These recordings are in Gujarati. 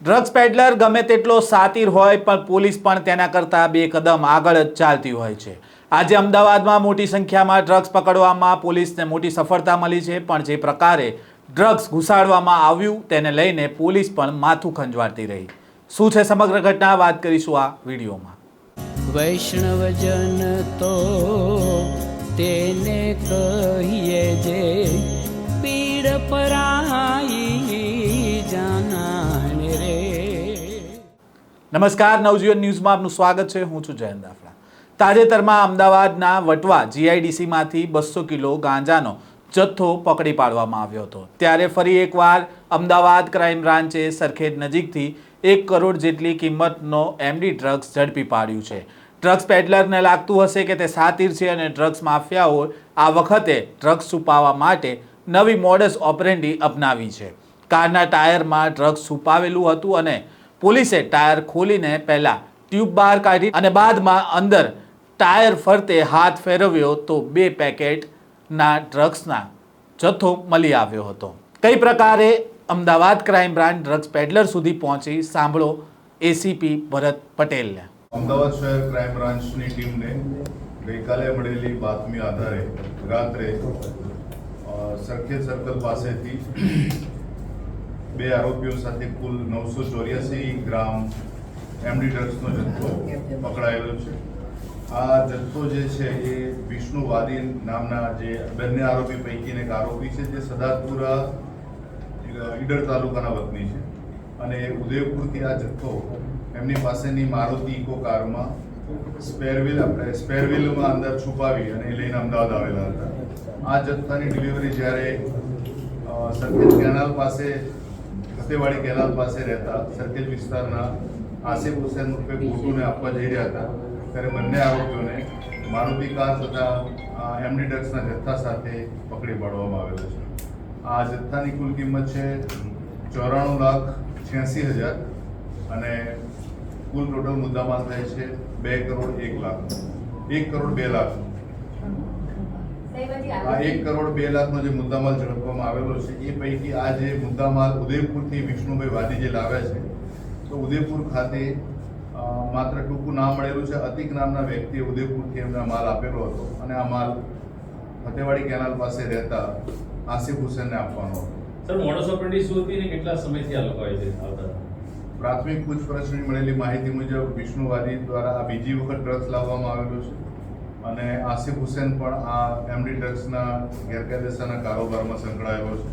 ડ્રગ્સ પેડલર ગમે તેટલો સાતીર હોય, પણ પોલીસ પણ તેના કરતાં બે કદમ આગળ જ ચાલતી હોય છે. આજે અમદાવાદમાં મોટી સંખ્યામાં ડ્રગ્સ પકડવામાં પોલીસને મોટી સફળતા મળી છે, પણ જે પ્રકારે ડ્રગ્સ ઘુસાડવામાં આવ્યું તેને લઈને પોલીસ પણ માથું ખંજવાળતી રહી. શું છે સમગ્ર ઘટના? વાત કરીશું આ વિડીયોમાં. વૈષ્ણવજન તો તેને કહીએ જે પીડ પરાઈ નમસ્કાર, નવજીવન ન્યૂઝમાં આપનું સ્વાગત છે. હું છું જયંત દાફડા. તાજેતરમાં અમદાવાદના વટવા જીઆઈડીસીમાંથી બસો કિલો ગાંજાનો જથ્થો પકડી પાડવામાં આવ્યો હતો. ત્યારે ફરી એકવાર અમદાવાદ ક્રાઇમ બ્રાન્ચે સરખેજ નજીકથી એક કરોડ જેટલી કિંમતનો એમડી ડ્રગ્સ ઝડપી પાડ્યું છે. ડ્રગ્સ પેડલરને લાગતું હશે કે તે સાતીર છે અને ડ્રગ્સ માફિયાઓ આ વખતે ડ્રગ્સ છુપાવવા માટે નવી મોડસ ઓપરેન્ડી અપનાવી છે. કારના ટાયરમાં ડ્રગ્સ છુપાવેલું હતું અને પોલીસે ટાયર ખોલીને પહેલા ટ્યુબ બહાર કાઢી અને બાદમાં અંદર ટાયર ફરતે હાથ ફેરવ્યો તો બે પેકેટના ડ્રગ્સના જથ્થો મળી આવ્યો હતો. કઈ પ્રકારે Ahmedabad crime branch drugs peddler સુધી પહોંચી સાંભળો એસીપી ભરત પટેલને. અમદાવાદ શહેર ક્રાઇમ બ્રાન્ચની ટીમને ગઈકાલે મળેલી બાતમી આધારે રાત્રે સરખેજ સર્કલ પાસેથી બે આરોપીઓ સાથે કુલ નવસો ચોર્યાસી ગ્રામ એમડી ડ્રગ્સનો જથ્થો પકડાયેલો છે. આ જથ્થો જે છે એ વિષ્ણુ વાદી નામના જે બંને આરોપી પૈકીને એક આરોપી છે, જે સદાતપુરા ઈડર તાલુકાના વતની છે. અને ઉદયપુરથી આ જથ્થો એમની પાસેની મારુતિ ઇકો કારમાં સ્પેરવિલ આપણે સ્પેરવિલમાં અંદર છુપાવી અને એ લઈને અમદાવાદ આવેલા હતા. આ જથ્થાની ડિલિવરી જ્યારે સંકેત કેનાલ પાસે ફતેવાડી કેનાલ પાસે રહેતા સરખેજ વિસ્તારના આસિફ હુસેન રૂપે ગોટુને આપવા જઈ રહ્યા હતા. ત્યારે બંને આરોપીઓને મારુતિ કાર તથા એમડી ડ્રગ્સના જથ્થા સાથે પકડી પાડવામાં આવેલો છે. આ જથ્થાની કુલ કિંમત છે ચોરાણું લાખ છ્યાસી હજાર અને કુલ ટોટલ મુદ્દામાલ થાય છે બે કરોડ એક લાખ. એક કરોડ બે લાખ. એક કરોડ બે લાખનો જે મુદ્દામાલ ઝડપવામાં આવેલો છે એ પૈકી આ જે મુદ્દામાલ ઉદયપુરથી વિષ્ણુભાઈ વાદી જે લાવ્યા છે તો ઉદયપુર ખાતે માત્ર ટૂંકું નામ મળેલું છે અતિક નામના વ્યક્તિએ ઉદયપુરથી એમને આ માલ આપેલો હતો અને આ માલ ફતેવાડી કેનાલ પાસે રહેતા આસિફ હુસેનને આપવાનો હતો. સર મોડસ ઓપરેન્ડી શું હતી ને કેટલા સમયથી આ લોકો છે આવતા હતા? પ્રાથમિક પૂછપરછની મળેલી માહિતી મુજબ વિષ્ણુવાદી દ્વારા આ બીજી વખત ડ્રગ્સ લાવવામાં આવેલું છે. અને આસિફ હુસેન પણ આ એમડી ડ્રગ્સના ગેરકાયદેસરના કારોબારમાં સંકળાયેલો છે.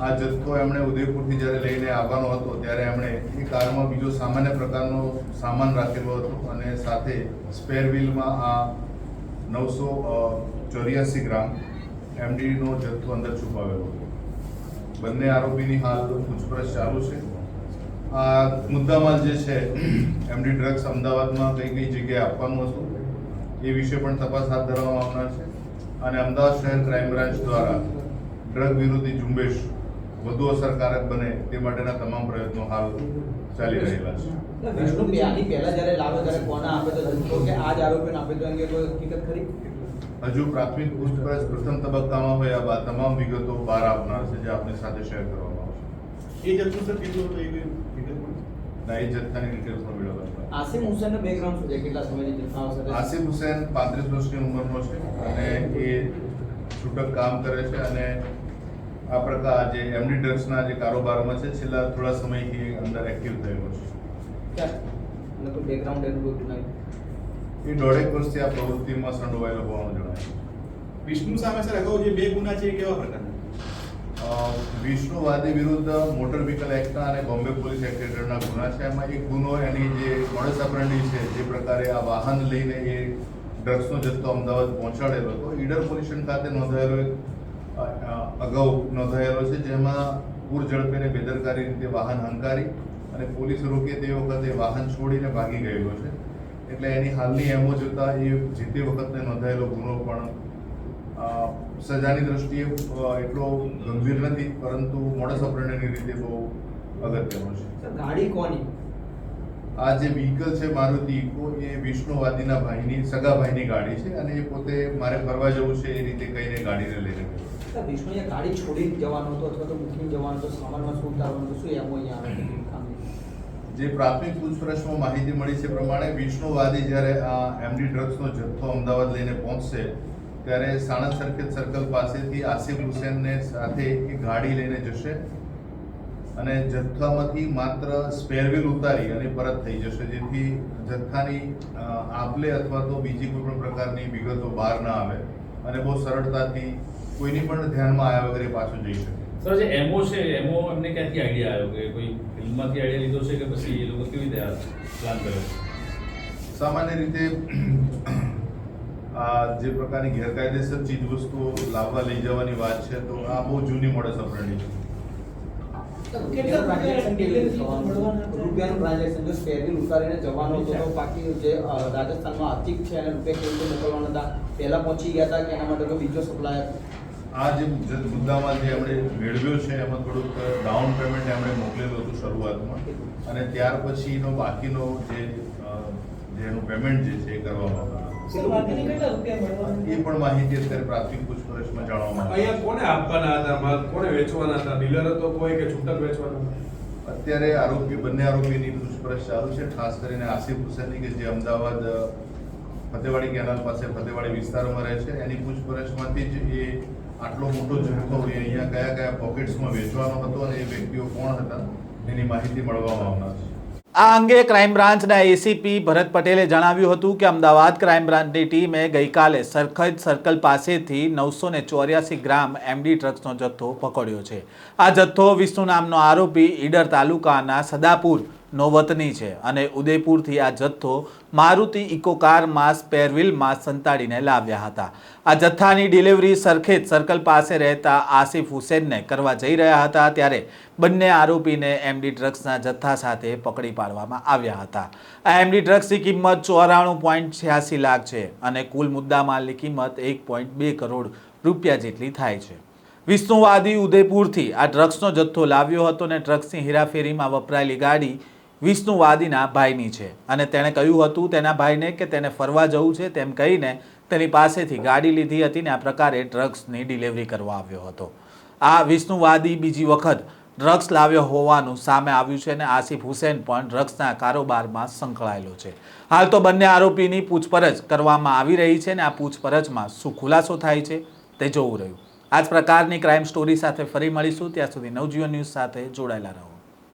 આ જથ્થો એમણે ઉદયપુરથી જ્યારે લઈને આવવાનો હતો, ત્યારે એમણે એ કારમાં બીજો સામાન્ય પ્રકારનો સામાન રાખેલો હતો અને સાથે સ્પેર વ્હીલમાં આ નવસો ચોર્યાસી ગ્રામ એમડીનો જથ્થો અંદર છુપાવેલો હતો. બંને આરોપીની હાલ પૂછપરછ ચાલુ છે. આ મુદ્દામાં જે છે એમડી ડ્રગ્સ અમદાવાદમાં કઈ કઈ જગ્યાએ આપવાનું હતું એ વિશે પણ તપાસ હાથ ધરવામાં આવનાર છે. અને અમદાવાદ શહેર ક્રાઇમ બ્રાન્ચ દ્વારા ડ્રગ વિરોધી ઝુંબેશ વધુ અસરકારક બને તે માટેના તમામ પ્રયત્નો હાલ ચાલી રહેલા છે. વિષ્ણુ આની પહેલા જ્યારે લાવ્યો ત્યારે કોને આપે તો કે આ જ આરોપીને આપે તો અંગે કોઈ હકીકત ખરી? હજુ પ્રાથમિક પૂછપરછ પ્રથમ તબક્કામાં હોય આ તમામ વિગતો બહાર આવનાર છે જે આપની સાથે શેર કરવામાં આવશે. એ જથ્થો સર કેટલો હતો? એ ના એ જથ્થાની ડિટેલ્સ આસિમ હુસેનનો બેકગ્રાઉન્ડ શું છે? કેટલા સમયથી જથ્થાઓ સાથે આસિમ હુસેન પાંત્રીસ વર્ષની ઉંમરનો છે અને એ છૂટક કામ કરે છે અને આ પ્રકાર જે એમડી ડ્રગ્સના જે કારોબારમાં છે છેલ્લા થોડા સમયથી અંદર એક્ટિવ થયેલો છે. ક્યાં એટલે બેકગ્રાઉન્ડ એનું કોઈ નહીં એ દોઢેક વર્ષથી આ પ્રવૃત્તિમાં સંડોવાયેલો હોવાનું જણાય વિષ્ણુ સામે સર અગાઉ જે બે ગુના છે એ કેવા પ્રકારના? વિષ્ણુવાદી વિરુદ્ધ મોટર વ્હીકલ એક્ટના અને બોમ્બે પોલીસ એક્ટ હેઠળના ગુના છે. એમાં એક ગુનો એની જે મોડસ અપરણી છે, જે પ્રકારે આ વાહન લઈને એ ડ્રગ્સનો જથ્થો અમદાવાદ પહોંચાડેલો હતો. ઈડર પોલીસ સ્ટેશન ખાતે નોંધાયેલો એક અગાઉ નોંધાયેલો છે, જેમાં પૂર ઝડપેને બેદરકારી રીતે વાહન હંકારી અને પોલીસ રોકે તે વખતે વાહન છોડીને ભાગી ગયેલો છે. એટલે એની હાલની એમો જોતા એ જે તે વખતે નોંધાયેલો ગુનો પણ સજાની દ્રષ્ટિએ એટલો ગંભીર નથી પરંતુ મોડસ ઓપરેન્ડની રીતે બહુ અગત્યનો છે. ગાડી કોની? આ જે વ્હીકલ છે મારુતિ ઇકો એ વિષ્ણુવાદીના ભાઈની સગા ભાઈની ગાડી છે અને એ પોતે મારે ફરવા જવું છે એ રીતે કહીને ગાડીને લઈને ગયો. વિષ્ણુએ વિષ્ણુ ગાડી છોડી જવાનો હતો અથવા તો મૂકીને જવાનો હતો સામાનમાં શું ઉતારવાનું હતું શું એમ અહીંયા આવે જે પ્રાથમિક પૂછપરછમાં માહિતી મળી છે પ્રમાણે વિષ્ણુવાદી જ્યારે આ એમડી ડ્રગ્સનો જથ્થો અમદાવાદ લઈને પહોંચશે ત્યારે સાણંદ સર્કિટ સર્કલ પાસેથી આસિફ હુસેનને સાથે એક ગાડી લઈને જશે અને જથ્થામાંથી માત્ર સ્પેરવેલ ઉતારી અને પરત થઈ જશે. જેથી જથ્થાની આપલે અથવા તો બીજી કોઈ પણ પ્રકારની વિગતો બહાર ના આવે અને બહુ સરળતાથી કોઈની પણ ધ્યાનમાં આવ્યા વગેરે પાછું જઈ શકે. સર જે એમઓ છે એમઓ એમને ક્યાંથી આઈડિયા આવ્યો કે કોઈ ફિલ્મમાંથી આઈડિયા લીધો છે કે પછી એ લોકો કેવી રીતે પ્લાન કર્યો સામાન્ય રીતે આ જે પ્રકારની ગેરકાયદેસર ચીજવસ્તુઓ લાવવા લઈ જવાની વાત છે તો આ બહુ જૂની મોડસ ઓપરેન્ડી છે? રૂપિયાનું ટ્રાન્ઝેક્શન જો સ્પેરવીલ ઉતારીને જવાનો હતો તો બાકી જે રાજસ્થાનમાં આર્થિક છે રૂપિયા કેવી રીતે મોકલવાના હતા પહેલા પહોંચી ગયા હતા કે એના માટે કોઈ બીજો સપ્લાયર આ જે મુદ્દામાં જે એમણે મેળવ્યો છે એમાં થોડુંક ડાઉન પેમેન્ટ એમણે મોકલેલું હતું શરૂઆતમાં. અને ત્યાર પછીનો બાકીનો જે જેનું પેમેન્ટ જે છે એ કરવામાં આવ્યું. એ પણ માહિતી અત્યારે પ્રાથમિક પૂછપરછમાં જાણવામાં આવી અહીંયા કોને આપવાના હતા? માલ કોને વેચવાના હતા? ડીલર હતો કોઈ કે છૂટક વેચવાના? અત્યારે આરોપી બંને આરોપીની પૂછપરછ ચાલુ છે. ખાસ કરીને આસિફ હુસેનની કે જે અમદાવાદ ફતેવાડી કેનાલ પાસે ફતેવાડી વિસ્તારમાં રહે છે. એની પૂછપરછમાંથી જ એ આટલો મોટો જથ્થો અહીંયા કયા કયા પોકેટ્સમાં વેચવાનો હતો અને એ વ્યક્તિઓ કોણ હતા? એની માહિતી મળવામાં આવનાર છે. આ અંગે ક્રાઇમ બ્રાન્ચના એસીપી ભરત પટેલે જણાવ્યું હતું કે અમદાવાદ ક્રાઇમ બ્રાન્ચની ટીમે ગઈકાલે સરખજ સર્કલ પાસેથી નવસો ને ચોર્યાસી ગ્રામ એમડી ડ્રગ્સનો જથ્થો પકડ્યો છે. આ જથ્થો વિષ્ણુ નામનો આરોપી ઈડર તાલુકાના સદાપુરનો વતની છે અને ઉદયપુરથી આ જથ્થો મારુતિ ઇકો કારમાં પેરવિલમાં સંતાડીને લાવ્યા હતા. આ જથ્થાની ડિલિવરી સરખેજ સર્કલ પાસે રહેતા આસિફ હુસેનને કરવા જઈ રહ્યા હતા ત્યારે બંને આરોપીને એમડી ડ્રગ્સના જથ્થા સાથે પકડી પાડવામાં આવ્યા હતા. આ એમડી ડ્રગ્સની કિંમત ચોરાણું પોઈન્ટ છ્યાસી લાખ છે અને કુલ મુદ્દામાલની કિંમત એક પોઈન્ટ બે કરોડ રૂપિયા જેટલી થાય છે. વિષ્ણુવાદી ઉદયપુરથી આ ડ્રગ્સનો જથ્થો લાવ્યો હતો અને ડ્રગ્સની હેરાફેરીમાં વપરાયેલી ગાડી વિષ્ણુવાદીના ભાઈની છે. અને તેણે કહ્યું હતું તેના ભાઈને કે તેને ફરવા જવું છે તેમ કહીને તેની પાસેથી ગાડી લીધી હતી ને આ પ્રકારે ડ્રગ્સની ડિલિવરી કરવા આવ્યો હતો. આ વિષ્ણુવાદી બીજી વખત ડ્રગ્સ લાવ્યો હોવાનું સામે આવ્યું છે અને આસિફ હુસેન પણ ડ્રગ્સના કારોબારમાં સંકળાયેલો છે. હાલ તો બંને આરોપીની પૂછપરછ કરવામાં આવી રહી છે અને આ પૂછપરછમાં શું ખુલાસો થાય છે તે જોવું રહ્યું. આ જ પ્રકારની ક્રાઇમ સ્ટોરી સાથે ફરી મળીશું. ત્યાં સુધી નવજીવન ન્યૂઝ સાથે જોડાયેલા રહો.